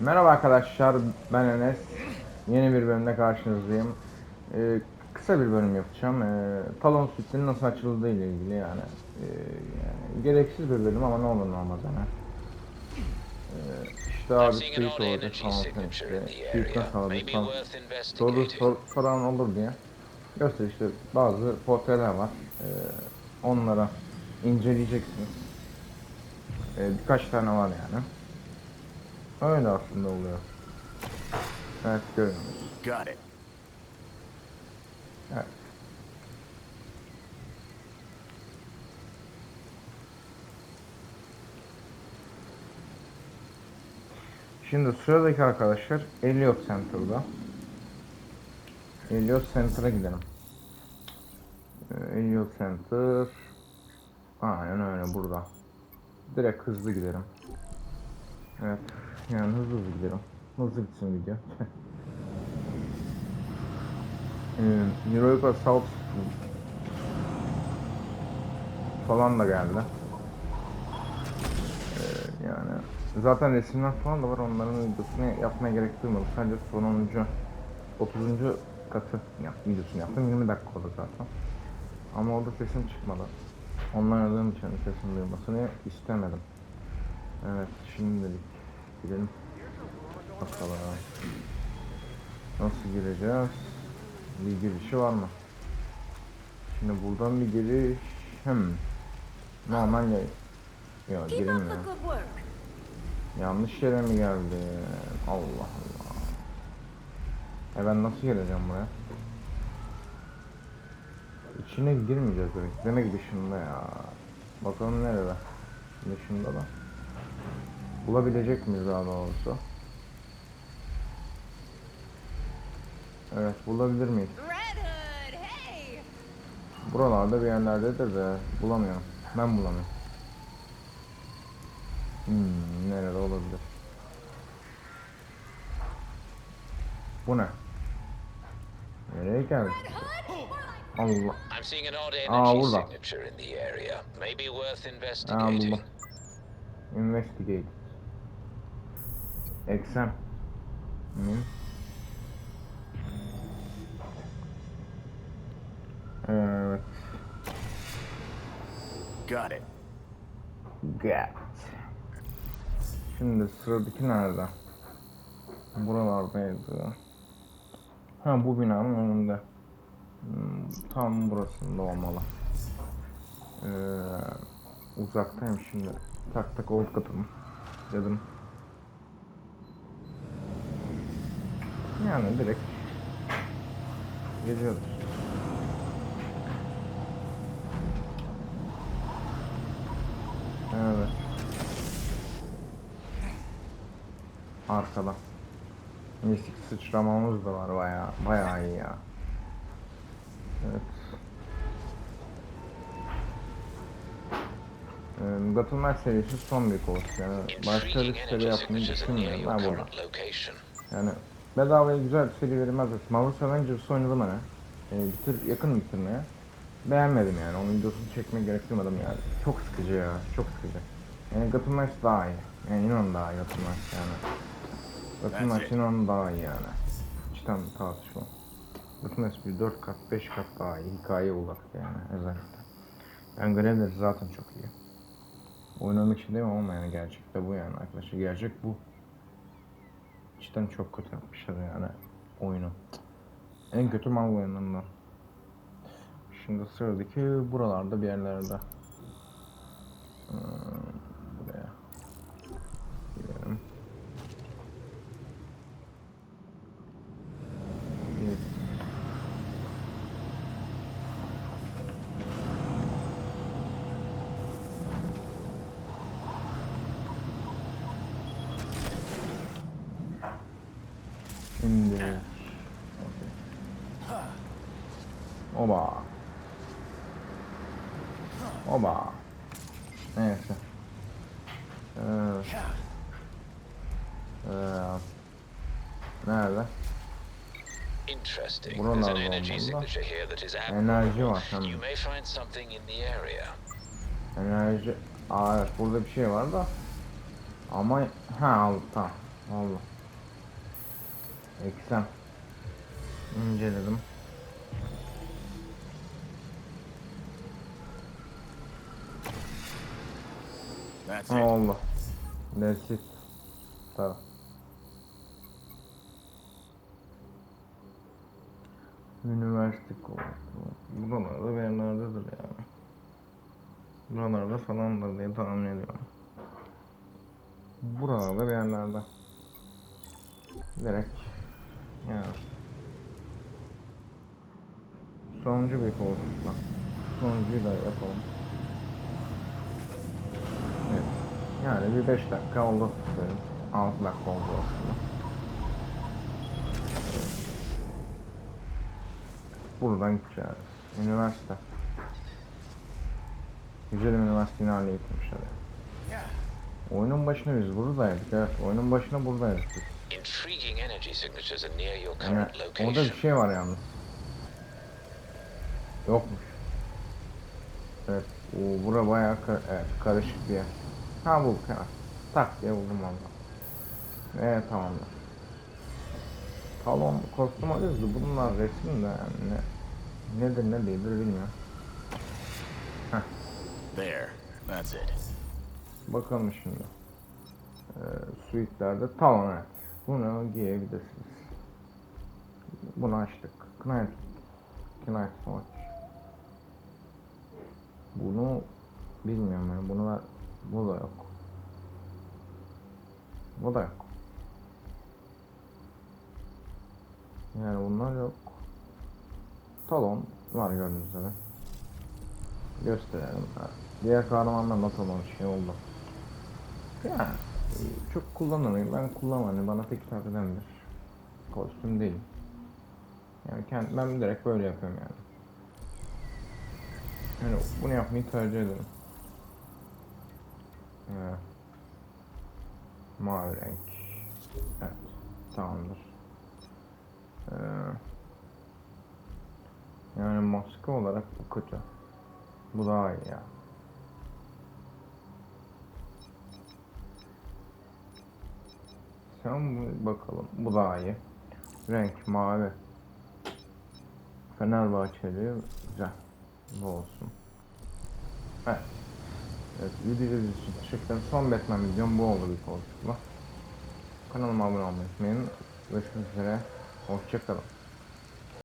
Merhaba arkadaşlar, ben Enes. Yeni bir bölümde karşınızdayım. Ee, kısa bir bölüm yapacağım. Ee, talon sütünün nasıl açıldığı ile ilgili yani. Ee, yani. Gereksiz bir bölüm ama ne olur ne olmaz yani. Ee, işte abi sordu energy falan işte. area. nasıl Maybe falan. Soru sor, soran olur diye. Göster işte bazı portreler var. Ee, onlara inceleyeceksiniz. Ee, birkaç tane var yani. Öyle aslında oluyor. Evet görüyorsunuz. Got it. Evet. Şimdi sıradaki arkadaşlar Elliot Center'da. Elliot Center'a gidelim. Ee, Elliot Center Aynen öyle burada. Direkt hızlı gidelim. Evet. Yani hızlı hızlı gidelim. Hızlı gitsin video. Ee, Europa South falan da geldi. Ee, yani zaten resimler falan da var onların videosunu yapmaya gerek duymadım. Sadece sonuncu 30. katı yap, videosunu yaptım. 20 dakika oldu zaten. Ama orada sesim çıkmadı. Ondan aradığım için sesim duymasını istemedim. Evet şimdilik gidelim. Bakalım. Nasıl gireceğiz? Bir girişi var mı? Şimdi buradan bir giriş... Hmm. Normal ya... The girilmiyor. Yanlış yere mi geldi? Allah Allah. E ben nasıl geleceğim buraya? İçine girmeyeceğiz demek. Demek dışında ya. Bakalım nerede? Dışında da. Bulabilecek miyiz daha doğrusu? Evet bulabilir miyiz? Buralarda bir yerlerdedir de bulamıyorum. Ben bulamıyorum. Hmm, nerede olabilir? Bu ne? Nereye geldi? Allah. Aa, burada. Aa, investigating. buldum. Investigate. Exam. Hmm. Evet. Got it. Got. Şimdi sıradaki nerede? Buralardaydı. Ha bu binanın önünde. Hmm, tam burasında olmalı. Ee, uzaktayım şimdi. Tak tak old katım. Dedim. Yani direkt geliyoruz. Evet. Arkada. Mistik sıçramamız da var bayağı bayağı iyi ya. Evet. Ee, Batman serisi son bir koğuş yani başka bir seri yapmayı düşünmüyorum ben location. Yani bedavaya güzel bir seri verilmez. Marvel Avengers oynadım hani. Ee, bitir, yakın bitirmeye. Beğenmedim yani. Onun videosunu çekmeye gerek duymadım yani. Çok sıkıcı ya. Çok sıkıcı. Yani Gotham Knights daha iyi. Yani inan daha iyi Gotham Knights yani. Gotham Knights inan daha iyi yani. Cidden tartışma. Gotham Knights bir 4 kat 5 kat daha iyi. Hikaye olarak yani özellikle. Ben görevleri zaten çok iyi. Oynamak için değil mi ama yani gerçekte bu yani arkadaşlar. Gerçek bu. Cidden çok kötü yapmışlar yani oyunu. En kötü Marvel oyunlarından. Şimdi sıradaki buralarda bir yerlerde. Hmm, buraya. Gidelim. Evet. Şimdi Oba. Oba. Neyse. Ee, ee, nerede? Interesting. There's an energy signature here that is abnormal. You may find something in the area. enerji. Aa evet burada bir şey var da. Ama ha altta. Allah. Eksem. İnceledim. That's it. Allah. That's it. Tamam. Üniversite. Buralarda bir yerlerdedir yani. Buralarda falandır diye tahmin ediyorum. Buralarda yerlerde. Direkt. Yani. Sonuncu bir koltukla. Sonuncuyu da yapalım. Evet. Yani bir 5 dakika oldu. Böyle 6 dakika oldu aslında. Buradan gideceğiz. Üniversite. Güzel üniversiteyi. Yeah. Oyunun başına biz buradaydık evet. Oyunun başına buradaydık biz. Yani orada bir location. şey var yalnız. Yokmuş. Evet. O, bura bayağı ka- evet, karışık bir yer. Ha bulduk ha. Tak diye buldum valla. Evet tamamdır. Talon kostüm alıyoruz da bunlar resim de yani ne, nedir ne değildir bilmiyorum. There. That's it. Bakalım şimdi. Ee, suitlerde talon evet. Bunu giyebilirsiniz. Bunu açtık. Knight. Knight Watch. Bunu bilmiyorum yani. Bunu ver. Bu da yok. Bu da yok. Yani bunlar yok. Talon var gördüğünüz üzere. Gösterelim. Diğer kahramanlar da talon şey oldu. Ya e, çok kullanılıyor. Ben kullanmam. Hani bana pek hitap eden bir kostüm değil. Yani kend, ben direkt böyle yapıyorum yani. Yani bunu yapmayı tercih ederim. Ee, mavi renk. Evet. Tamamdır. Ee, yani maske olarak bu kötü. Bu daha iyi ya. Sen bu- bakalım. Bu daha iyi. Renk mavi. Fenerbahçeli güzel. Bu olsun. Evet. Evet, videoyu için teşekkür ederim. Son Batman videom bu oldu bir koltukla. Kanalıma abone olmayı unutmayın. Görüşmek üzere. Hoşçakalın.